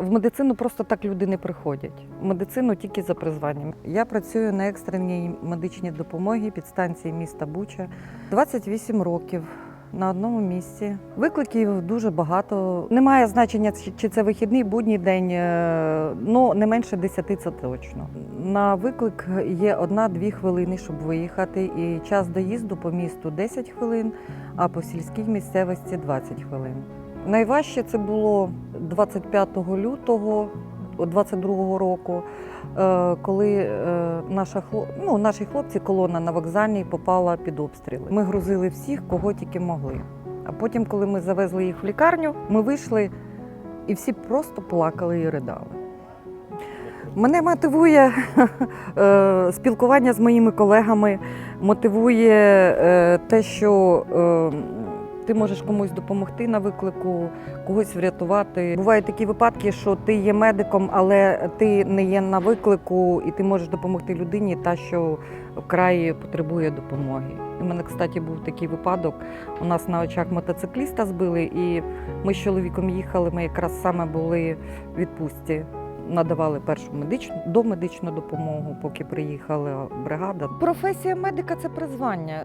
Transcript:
В медицину просто так люди не приходять. В медицину тільки за призванням. Я працюю на екстреній медичній допомогі підстанції міста Буча 28 років. На одному місці викликів дуже багато. Немає значення, чи- це вихідний будній день, е, ну не менше 10 це точно. На виклик є одна-дві хвилини, щоб виїхати, і час доїзду по місту 10 хвилин, а по сільській місцевості 20 хвилин. Найважче це було 25 лютого 22 року, е, коли е, наша ну, наші хлопці, колона на вокзальній попала під обстріли. Ми грузили всіх, кого тільки могли. А потім, коли ми завезли їх в лікарню, ми вийшли і всі просто плакали і ридали. Мене мотивує е, спілкування з моїми колегами, мотивує те, що ти можеш комусь допомогти на виклику, когось врятувати. Бувають такі випадки, що ти є медиком, але ти не є на виклику, і ти можеш допомогти людині, та що вкрай потребує допомоги. У мене, кстати, був такий випадок. У нас на очах мотоцикліста збили, і ми з чоловіком їхали. Ми якраз саме були в відпустці. Надавали першу медичну домедичну допомогу, поки приїхала бригада. Професія медика це призвання.